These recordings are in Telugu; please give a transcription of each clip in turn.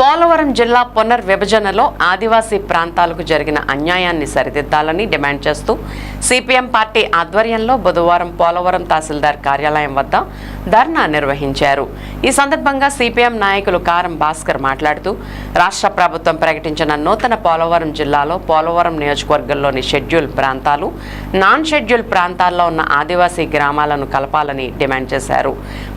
పోలవరం జిల్లా పునర్విభజనలో ఆదివాసీ ప్రాంతాలకు జరిగిన అన్యాయాన్ని సరిదిద్దాలని డిమాండ్ చేస్తూ సిపిఎం పార్టీ ఆధ్వర్యంలో బుధవారం పోలవరం తహసీల్దార్ కార్యాలయం వద్ద ధర్నా నిర్వహించారు. ఈ సందర్భంగా సిపిఎం నాయకులు కారం భాస్కర్ మాట్లాడుతూ రాష్ట్ర ప్రభుత్వం ప్రకటించిన నూతన పోలవరం జిల్లాలో పోలవరం నియోజకవర్గంలోని షెడ్యూల్ ప్రాంతాలు నాన్ షెడ్యూల్ ప్రాంతాల్లో ఉన్న ఆదివాసీ గ్రామాలను కలపాలని డిమాండ్ చేశారు.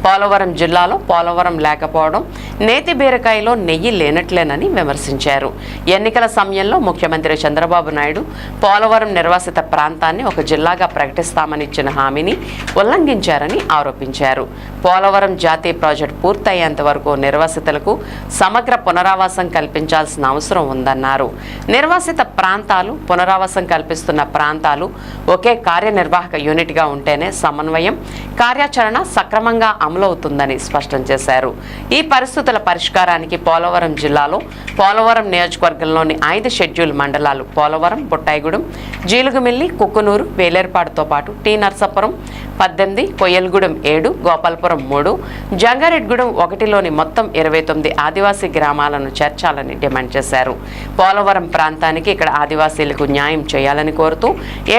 పోలవరం జిల్లాలో పోలవరం లేకపోవడం నేతి బీరకాయలో నెయ్యి లేనట్లేనని విమర్శించారు. ఎన్నికల సమయంలో ముఖ్యమంత్రి చంద్రబాబు నాయుడు పోలవరం నిర్వాసిత ప్రాంతాన్ని ఒక జిల్లాగా ప్రకటిస్తామని ఇచ్చిన హామీని ఉల్లంఘించారని ఆరోపించారు. పోలవరం జాతీయ ప్రాజెక్టు పూర్తయ్యేంత వరకు నిర్వాసితులకు సమగ్ర పునరావాసం కల్పించాల్సిన అవసరం ఉందన్నారు. నిర్వాసిత ప్రాంతాలు పునరావాసం కల్పిస్తున్న ప్రాంతాలు ఒకే కార్యనిర్వాహక యూనిట్గా ఉంటేనే సమన్వయం కార్యాచరణ సక్రమంగా అమలవుతుందని స్పష్టం చేశారు. ఈ పరిస్థితుల పరిష్కారానికి పోలవరం జిల్లాలో పోలవరం నియోజకవర్గంలోని ఐదు షెడ్యూల్ మండలాలు పోలవరం బొట్టాయిగూడెం జీలుగుమిల్లి కుక్కునూరు వేలేర్పాడుతో పాటు టీ నర్సాపురం పద్దెనిమిది కొయ్యలగూడెం ఏడు గోపాలపురం మూడు జంగారెడ్గూడెం ఒకటిలోని మొత్తం ఇరవై తొమ్మిది ఆదివాసీ గ్రామాలను చేర్చాలని డిమాండ్ చేశారు. పోలవరం ప్రాంతానికి ఇక్కడ ఆదివాసీలకు న్యాయం చేయాలని కోరుతూ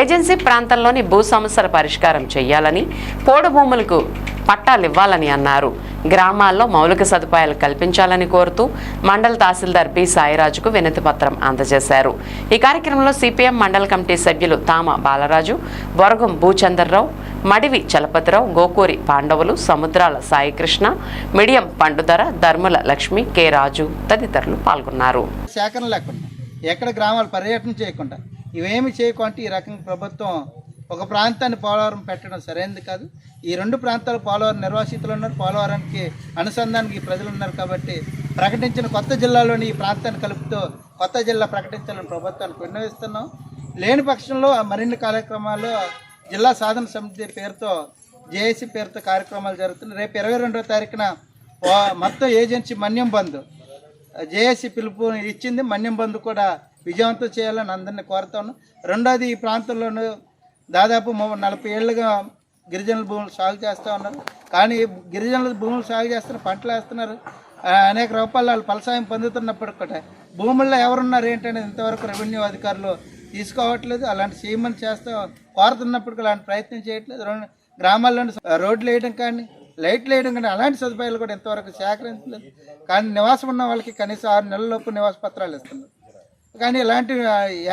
ఏజెన్సీ ప్రాంతంలోని భూ సమస్యల పరిష్కారం చేయాలని పోడు భూములకు పట్టాలు ఇవ్వాలని అన్నారు. గ్రామాల్లో మౌలిక సదుపాయాలు కల్పించాలని కోరుతూ మండల తహసీల్దార్ బి సాయిరాజుకు వినతి పత్రం అందజేశారు. ఈ కార్యక్రమంలో సిపిఎం మండల కమిటీ సభ్యులు తామ బాలరాజు బొరగం భూచందర్రావు మడివి చలపతిరావు గోకూరి పాండవులు సముద్రాల సాయికృష్ణ మిడియం పండుధర ధర్మల లక్ష్మి కె రాజు తదితరులు పాల్గొన్నారు. సేకరణ లేకుండా ఎక్కడ గ్రామాలు పర్యటన చేయకుండా ఇవేమి చేయకుండా ఈ రకంగా ప్రభుత్వం ఒక ప్రాంతాన్ని పోలవరం పెట్టడం సరైనది కాదు. ఈ రెండు ప్రాంతాలు పోలవరం నిర్వాసితులు ఉన్నారు. పోలవరానికి అనుసంధానికి ప్రజలు ఉన్నారు కాబట్టి ప్రకటించిన కొత్త జిల్లాలోని ఈ ప్రాంతాన్ని కలుపుతూ కొత్త జిల్లా ప్రకటించాలని ప్రభుత్వానికి విన్నవిస్తున్నాం. లేని పక్షంలో మరిన్ని కార్యక్రమాలు జిల్లా సాధన సమితి పేరుతో జేఏసీ పేరుతో కార్యక్రమాలు జరుగుతున్నాయి. రేపు ఇరవై రెండో తారీఖున మొత్తం ఏజెన్సీ మన్యం బంద్. జేఏసీ పిలుపు ఇచ్చింది. మన్యం బంద్ కూడా విజయవంతం చేయాలని అందరినీ కోరుతాను రెండోది ఈ ప్రాంతంలోనూ దాదాపు నలభై ఏళ్ళుగా గిరిజనుల భూములు సాగు చేస్తూ ఉన్నారు. కానీ గిరిజనుల భూములు సాగు చేస్తున్న పంటలు వేస్తున్నారు. అనేక రూపాయలు వాళ్ళు ఫలసాయం పొందుతున్నప్పటికి కూడా భూముల్లో ఎవరున్నారు ఏంటనేది ఇంతవరకు రెవెన్యూ అధికారులు తీసుకోవట్లేదు. అలాంటి చేయమని చేస్తూ కోరుతున్నప్పటికీ అలాంటి ప్రయత్నం చేయట్లేదు. గ్రామాల్లోని రోడ్లు వేయడం కానీ లైట్లు వేయడం కానీ అలాంటి సదుపాయాలు కూడా ఇంతవరకు సేకరించలేదు. కానీ నివాసం ఉన్న వాళ్ళకి కనీసం ఆరు నెలల లోపు నివాస పత్రాలు ఇస్తున్నారు. కానీ ఇలాంటి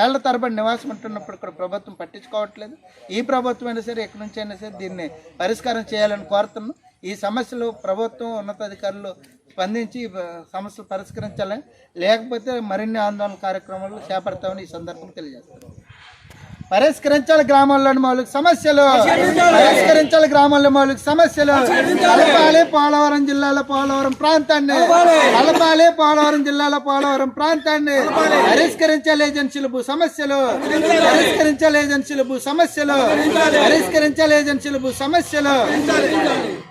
ఏళ్ళ తరబడి నివాసం ఉంటున్నప్పుడు కూడా ప్రభుత్వం పట్టించుకోవట్లేదు. ఈ ప్రభుత్వం అయినా సరే ఎక్కడి నుంచి అయినా సరే దీన్ని పరిష్కారం చేయాలని కోరుతున్నాం. ఈ సమస్యలు ప్రభుత్వం ఉన్నతాధికారులు స్పందించి సమస్యలు పరిష్కరించాలని లేకపోతే మరిన్ని ఆందోళన కార్యక్రమాలు చేపడతామని ఈ సందర్భంగా తెలియజేస్తున్నాం. పరిష్కరించాలి గ్రామాల్లోని మౌలిక సమస్యలు. పరిష్కరించాలి. గ్రామాల్లో మౌలిక సమస్యలు. కలపాలి పోలవరం జిల్లాలో పోలవరం ప్రాంతాన్ని. కలపాలి పోలవరం జిల్లాలో పోలవరం ప్రాంతాన్ని పరిష్కరించాలి ఏజెన్సీల భూ సమస్యలు. పరిష్కరించాలి. ఏజెన్సీల భూ సమస్యలు. పరిష్కరించాలి. ఏజెన్సీల భూ సమస్యలు.